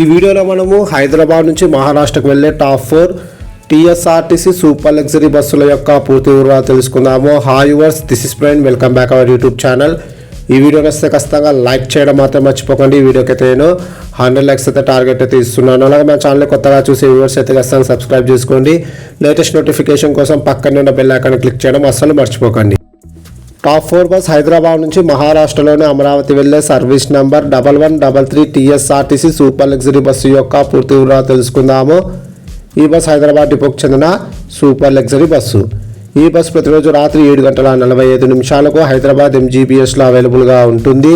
ఈ వీడియోలో మనము హైదరాబాద్ నుంచి మహారాష్ట్రకు వెళ్ళే top four TSRTC super luxury బస్సుల యొక్క పూర్తి వివరాలు తెలుసుకుందాము. Hi yours this is friend welcome back our YouTube channel ఈ వీడియో నచ్చితే ఖచ్చితంగా లైక్ చేయడం మాత్రం మర్చిపోకండి. ఈ వీడియోకి అయితే నేను హండ్రెడ్ లైక్స్ అయితే టార్గెట్ అయితే ఇస్తున్నాను. అలాగే మా ఛానల్ కొత్తగా చూసే వ్యూవర్స్ అయితే ఖచ్చితంగా సబ్స్క్రైబ్ చేసుకోండి. లేటెస్ట్ నోటిఫికేషన్ కోసం పక్కనే ఉన్న బెల్ ఐకాన్ క్లిక్ చేయడం అస్సలు మర్చిపోకండి. టాప్ ఫోర్ బస్ హైదరాబాద్ నుంచి మహారాష్ట్రలోని అమరావతి వెళ్ళే service number double one double three TSRTC super luxury bus యొక్క పూర్తి వివరాలు తెలుసుకుందాము. ఈ బస్ హైదరాబాద్ డిపోకు చెందిన సూపర్ లగ్జరీ బస్సు ఈ బస్ ప్రతిరోజు రాత్రి ఏడు గంటల నలభై ఐదు నిమిషాలకు హైదరాబాద్ ఎంజీబీఎస్లో అవైలబుల్గా ఉంటుంది.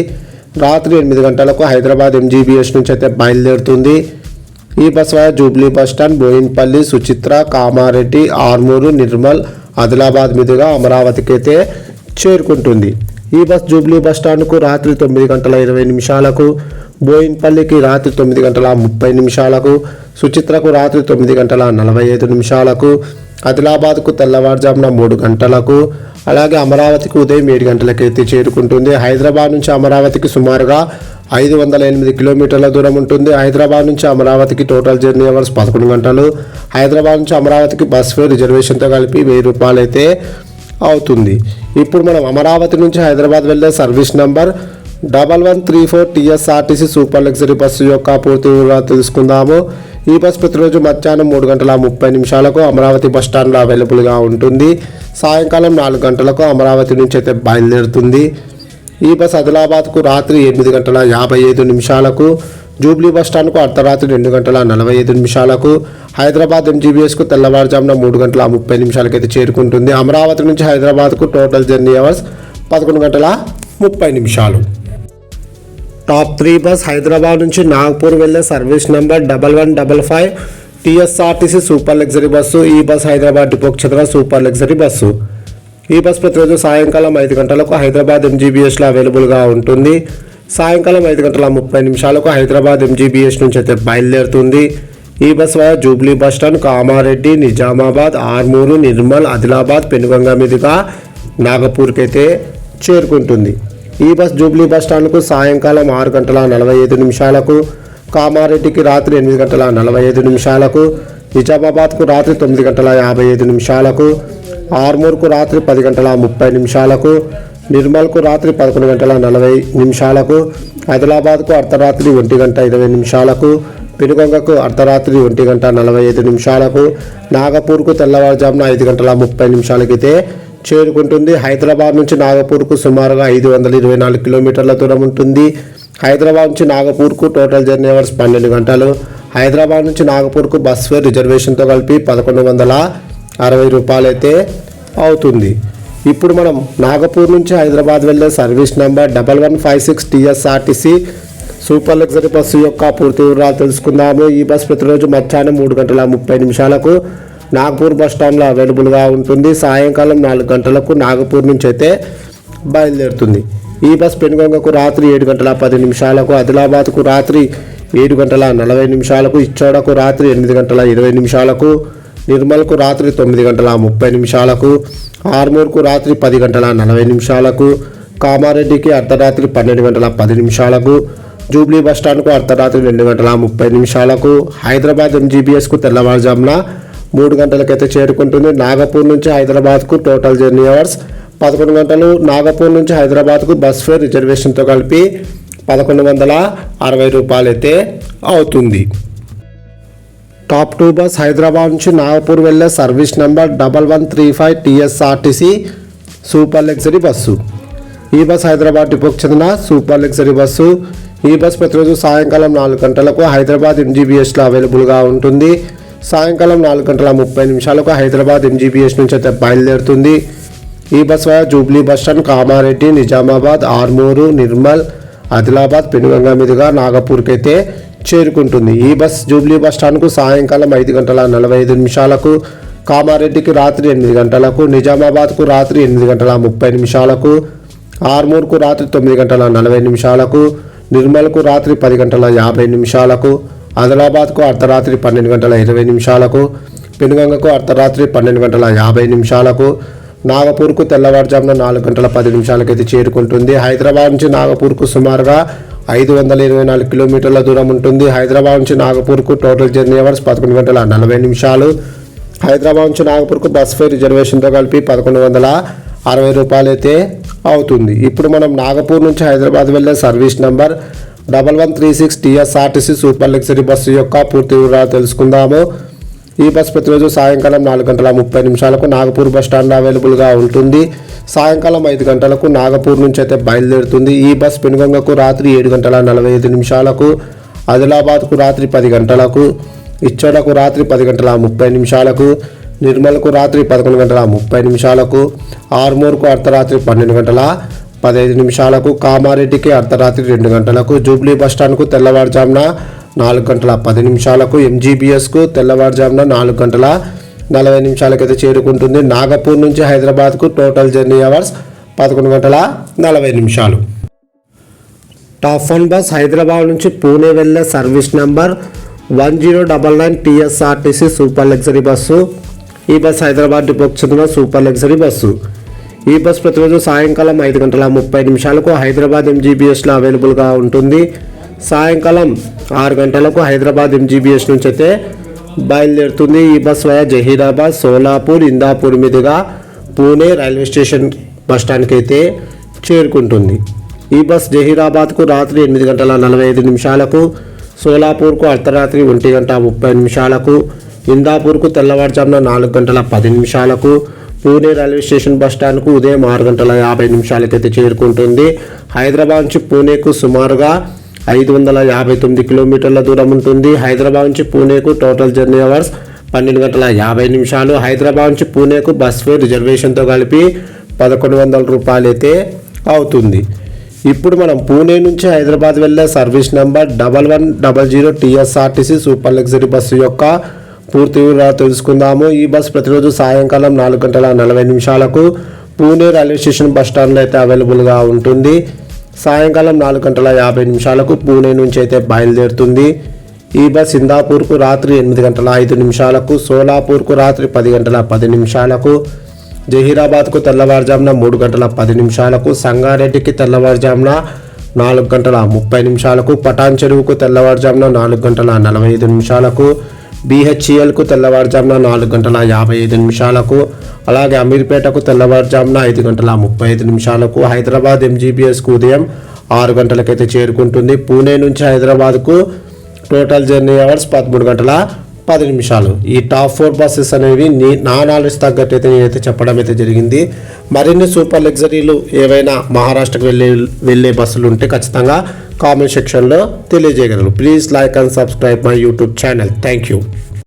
రాత్రి ఎనిమిది గంటలకు హైదరాబాద్ ఎంజీబీఎస్ నుంచి అయితే బయలుదేరుతుంది. ఈ bus via Jubilee bus stand Boinpally Suchitra Kamareddy Armoor Nirmal Adilabad మీదుగా అమరావతికి అయితే చేరుకుంటుంది. ఈ బస్ జూబ్లీ బస్ స్టాండ్కు రాత్రి తొమ్మిది గంటల ఇరవై నిమిషాలకు బోయిన్పల్లికి రాత్రి తొమ్మిది గంటల ముప్పై నిమిషాలకు సుచిత్రకు రాత్రి తొమ్మిది గంటల నలభై ఐదు నిమిషాలకు ఆదిలాబాద్కు తెల్లవారుజామున మూడు గంటలకు అలాగే అమరావతికి ఉదయం ఏడు గంటలకు ఎత్తి చేరుకుంటుంది. హైదరాబాద్ నుంచి అమరావతికి సుమారుగా ఐదు వందల ఎనిమిది కిలోమీటర్ల దూరం ఉంటుంది. హైదరాబాద్ నుంచి అమరావతికి టోటల్ జర్నీ అవర్స్ పదకొండు గంటలు. హైదరాబాద్ నుంచి అమరావతికి బస్ ఫేర్ రిజర్వేషన్తో కలిపి వెయ్యి రూపాయలు అయితే అవుతుంది. ఇప్పుడు మనం అమరావతి నుంచి హైదరాబాద్ వెళ్ళే service number double one three four TSRTC super luxury bus యొక్క పూర్తి వివరాలు తెలుసుకుందాము. ఈ బస్ ప్రతిరోజు మధ్యాహ్నం మూడు గంటల ముప్పై నిమిషాలకు అమరావతి బస్ స్టాండ్లో అవైలబుల్గా ఉంటుంది. సాయంకాలం నాలుగు గంటలకు అమరావతి నుంచి అయితే బయలుదేరుతుంది. ఈ బస్ ఆదిలాబాద్కు రాత్రి ఎనిమిది గంటల యాభై ఐదు నిమిషాలకు జూబ్లీ బస్ స్టాండ్కు అర్ధరాత్రి రెండు గంటల నలభై ఐదు నిమిషాలకు హైదరాబాద్ ఎంజీబీఎస్కు తెల్లవారుజామున మూడు గంటల ముప్పై నిమిషాలకైతే చేరుకుంటుంది. అమరావతి నుంచి హైదరాబాద్కు టోటల్ జర్నీ అవర్స్ పదకొండు గంటల ముప్పై నిమిషాలు. టాప్ త్రీ బస్ హైదరాబాద్ నుంచి నాగ్పూర్ వెళ్ళే service number double one double five TSRTC super luxury bus ఈ బస్ హైదరాబాద్ డిపోకి చెందిన సూపర్ లగ్జరీ బస్సు. ఈ బస్ ప్రతిరోజు సాయంకాలం ఐదు గంటలకు హైదరాబాద్ ఎంజీబీఎస్లో అవైలబుల్గా ఉంటుంది. సాయంకాలం ఐదు గంటల ముప్పై నిమిషాలకు హైదరాబాద్ ఎంజీబీఎస్ నుంచి అయితే బయలుదేరుతుంది. ఈ బస్ వల్ల Jubilee bus stand Kamareddy Nizamabad Armoor Nirmal Adilabad Penganga మీదుగా నాగపూర్కి అయితే చేరుకుంటుంది. ఈ బస్ జూబ్లీ బస్ స్టాండ్కు సాయంకాలం ఆరు గంటల నలభై ఐదు నిమిషాలకు కామారెడ్డికి రాత్రి ఎనిమిది గంటల నలభై ఐదు నిమిషాలకు నిజామాబాద్కు రాత్రి తొమ్మిది గంటల యాభై ఐదు నిమిషాలకు ఆర్మూర్కు రాత్రి పది గంటల ముప్పై నిమిషాలకు నిర్మల్కు రాత్రి పదకొండు గంటల నలభై నిమిషాలకు ఆదిలాబాద్కు అర్ధరాత్రి ఒంటి గంట ఇరవై నిమిషాలకు పెనుగొంగకు అర్ధరాత్రి ఒంటి గంట నలభై ఐదు నిమిషాలకు నాగపూర్కు తెల్లవారుజామున ఐదు గంటల ముప్పై నిమిషాలకైతే చేరుకుంటుంది. హైదరాబాద్ నుంచి నాగపూర్కు సుమారుగా ఐదు వందల ఇరవై నాలుగు కిలోమీటర్ల దూరం ఉంటుంది. హైదరాబాద్ నుంచి నాగపూర్కు టోటల్ జర్నీ అవర్స్ పన్నెండు గంటలు. హైదరాబాద్ నుంచి నాగపూర్కు బస్ ఫేర్ రిజర్వేషన్తో కలిపి పదకొండు వందల అరవై రూపాయలైతే అవుతుంది. ఇప్పుడు మనం నాగపూర్ నుంచి హైదరాబాద్ వెళ్ళే service number double one five six TSRTC super luxury bus యొక్క పూర్తి వివరాలు తెలుసుకుందాము. ఈ బస్ ప్రతిరోజు మధ్యాహ్నం మూడు గంటల ముప్పై నిమిషాలకు నాగపూర్ బస్ స్టాండ్లో అవైలబుల్గా ఉంటుంది. సాయంకాలం నాలుగు గంటలకు నాగపూర్ నుంచి అయితే బయలుదేరుతుంది. ఈ బస్ పెనుగొంగకు రాత్రి ఏడు గంటల పది నిమిషాలకు ఆదిలాబాద్కు రాత్రి ఏడు గంటల నలభై నిమిషాలకు ఇచ్చోడకు రాత్రి ఎనిమిది గంటల ఇరవై నిమిషాలకు నిర్మల్కు రాత్రి తొమ్మిది గంటల ముప్పై నిమిషాలకు ఆర్మూర్కు రాత్రి పది గంటల నలభై నిమిషాలకు కామారెడ్డికి అర్ధరాత్రి పన్నెండు గంటల పది నిమిషాలకు జూబ్లీ బస్ స్టాండ్కు అర్ధరాత్రి రెండు గంటల ముప్పై నిమిషాలకు హైదరాబాద్ ఎంజీబీఎస్కు తెల్లవారుజామున మూడు గంటలకైతే చేరుకుంటుంది. నాగపూర్ నుంచి హైదరాబాద్కు టోటల్ జర్నీ అవర్స్ పదకొండు గంటలు. నాగపూర్ నుంచి హైదరాబాద్కు బస్ ఫేర్ రిజర్వేషన్తో కలిపి పదకొండు వందల అరవై రూపాయలైతే అవుతుంది. టాప్ టూ బస్ హైదరాబాద్ నుంచి నాగపూర్ వెళ్ళే service number double one three five TSRTC super luxury bus. ఈ బస్ హైదరాబాద్ డిపోకి చెందిన సూపర్ లగ్జరీ బస్సు. ఈ బస్ ప్రతిరోజు సాయంకాలం నాలుగు గంటలకు హైదరాబాద్ ఎంజీబీఎస్లో అవైలబుల్గా ఉంటుంది. సాయంకాలం నాలుగు గంటల ముప్పై నిమిషాలకు హైదరాబాద్ ఎంజీబీఎస్ నుంచి అయితే బయలుదేరుతుంది. ఈ బస్ వల్ల Jubilee bus stand Kamareddy Nizamabad Armoor Nirmal Adilabad Penganga మీదుగా నాగపూర్కి అయితే చేరుకుంటుంది. ఈ బస్ జూబ్లీ బస్ స్టాండ్కు సాయంకాలం ఐదు గంటల నలభై ఐదు నిమిషాలకు కామారెడ్డికి రాత్రి ఎనిమిది గంటలకు నిజామాబాద్కు రాత్రి ఎనిమిది గంటల ముప్పై నిమిషాలకు ఆర్మూర్కు రాత్రి తొమ్మిది గంటల నలభై నిమిషాలకు నిర్మల్కు రాత్రి పది గంటల యాభై నిమిషాలకు ఆదిలాబాద్కు అర్ధరాత్రి పన్నెండు గంటల ఇరవై నిమిషాలకు పెనుగంగకు అర్ధరాత్రి పన్నెండు గంటల యాభై నిమిషాలకు నాగపూర్కు తెల్లవారుజామున నాలుగు గంటల పది నిమిషాలకైతే చేరుకుంటుంది. హైదరాబాద్ నుంచి నాగపూర్కు సుమారుగా ఐదు వందల ఇరవై నాలుగు కిలోమీటర్ల దూరం ఉంటుంది. హైదరాబాద్ నుంచి నాగపూర్కు టోటల్ జర్నీ అవర్స్ పదకొండు గంటల నలభై నిమిషాలు. హైదరాబాద్ నుంచి నాగపూర్కు బస్ ఫేర్ రిజర్వేషన్తో కలిపి పదకొండు వందల అరవై రూపాయలు అయితే అవుతుంది. ఇప్పుడు మనం నాగపూర్ నుంచి హైదరాబాద్ వెళ్ళే service number double one three six TSRTC super luxury bus యొక్క పూర్తి వివరాలు తెలుసుకుందాము. ఈ బస్ ప్రతిరోజు సాయంకాలం నాలుగు గంటల ముప్పై నిమిషాలకు నాగపూర్ బస్ స్టాండ్ అవైలబుల్గా ఉంటుంది. సాయంకాలం ఐదు గంటలకు నాగపూర్ నుంచి అయితే బయలుదేరుతుంది. ఈ బస్ పెనుగొంగకు రాత్రి ఏడు గంటల నలభై ఐదు నిమిషాలకు ఆదిలాబాద్కు రాత్రి పది గంటలకు ఇచ్చోడకు రాత్రి పది గంటల ముప్పై నిమిషాలకు నిర్మల్కు రాత్రి పదకొండు గంటల ముప్పై నిమిషాలకు ఆర్మూర్కు అర్ధరాత్రి పన్నెండు గంటల పదహైదు నిమిషాలకు కామారెడ్డికి అర్ధరాత్రి రెండు గంటలకు జూబ్లీ బస్టాండ్కు తెల్లవారుజామున నాలుగు గంటల పది నిమిషాలకు ఎంజీబీఎస్కు తెల్లవారుజామున నాలుగు గంటల నలభై నిమిషాలకైతే చేరుకుంటుంది. నాగపూర్ నుంచి హైదరాబాద్కు టోటల్ జర్నీ అవర్స్ పదకొండు గంటల నలభై నిమిషాలు. టాప్ వన్ బస్ హైదరాబాద్ నుంచి పూణే వెళ్ళే service number one zero double nine TSRTC super luxury bus. ఈ బస్ హైదరాబాద్ డిపోకి చెందిన సూపర్ లగ్జరీ బస్సు. ఈ బస్ ప్రతిరోజు సాయంకాలం ఐదు గంటల ముప్పై నిమిషాలకు హైదరాబాద్ ఎంజీబీఎస్లో అవైలబుల్గా ఉంటుంది. సాయంకాలం ఆరు గంటలకు హైదరాబాద్ ఎంజీబీఎస్ నుంచి అయితే బయలుదేరుతుంది ఈ బస్ వయా జహీరాబాద్ సోలాపూర్ ఇందాపూర్ మీదుగా పూణే రైల్వే స్టేషన్ బస్ స్టాండ్కి అయితే చేరుకుంటుంది. ఈ బస్ జహీరాబాద్కు రాత్రి ఎనిమిది గంటల నలభై ఐదు నిమిషాలకు సోలాపూర్కు అర్ధరాత్రి ఒంటి గంట ముప్పై నిమిషాలకు ఇందాపూర్కు తెల్లవారుజామున నాలుగు గంటల పది నిమిషాలకు పూణే రైల్వే స్టేషన్ బస్ స్టాండ్కు ఉదయం ఆరు గంటల యాభై నిమిషాలకైతే చేరుకుంటుంది. హైదరాబాద్ నుంచి పూణేకు సుమారుగా ఐదు వందల యాభై తొమ్మిది కిలోమీటర్ల దూరం ఉంటుంది. హైదరాబాద్ నుంచి పూణేకు టోటల్ జర్నీ అవర్స్ పన్నెండు గంటల యాభై నిమిషాలు. హైదరాబాద్ నుంచి పూణేకు బస్ ఫేర్ రిజర్వేషన్తో కలిపి పదకొండు వందల రూపాయలు అయితే అవుతుంది. ఇప్పుడు మనం పూణే నుంచి హైదరాబాద్ వెళ్ళే service number double one double zero TSRTC super luxury bus యొక్క పూర్తి వివరాలు తెలుసుకుందాము. ఈ బస్సు ప్రతిరోజు సాయంకాలం నాలుగు గంటల నలభై నిమిషాలకు పూణే రైల్వే స్టేషన్ బస్ స్టాండ్లో అయితే అవైలబుల్గా ఉంటుంది. సాయంకాలం నాలుగు గంటల యాభై నిమిషాలకు పూణే నుంచి అయితే బయలుదేరుతుంది. ఈ బస్ సిందాపూర్కు రాత్రి ఎనిమిది గంటల ఐదు నిమిషాలకు సోలాపూర్కు రాత్రి పది గంటల పది నిమిషాలకు జహీరాబాద్కు తెల్లవారుజామున మూడు గంటల పది నిమిషాలకు సంగారెడ్డికి తెల్లవారుజామున నాలుగు గంటల ముప్పై నిమిషాలకు పటాన్ చెరువుకు తెల్లవారుజామున నాలుగు గంటల నలభై ఐదు నిమిషాలకు బీహెచ్ఈఎల్కు తెల్లవారుజామున నాలుగు గంటల యాభై ఐదు నిమిషాలకు అలాగే అమీర్పేటకు తెల్లవారుజామున ఐదు గంటల ముప్పై ఐదు నిమిషాలకు హైదరాబాద్ ఎంజీబీఎస్కు ఉదయం ఆరు గంటలకైతే చేరుకుంటుంది. పూణే నుంచి హైదరాబాద్కు టోటల్ జర్నీ అవర్స్ పదమూడు గంటల పది నిమిషాలు. ఈ టాప్ ఫోర్ బస్సెస్ అనేవి నీ నా నాలెడ్జ్ తగ్గట్టు అయితే నేనైతే చెప్పడం అయితే జరిగింది. మరిన్ని సూపర్ లగ్జరీలు ఏవైనా మహారాష్ట్రకు వెళ్ళే వెళ్ళే బస్సులు ఉంటే ఖచ్చితంగా కామెంట్ సెక్షన్లో తెలియజేయగలరు. Please like and subscribe my YouTube channel thank you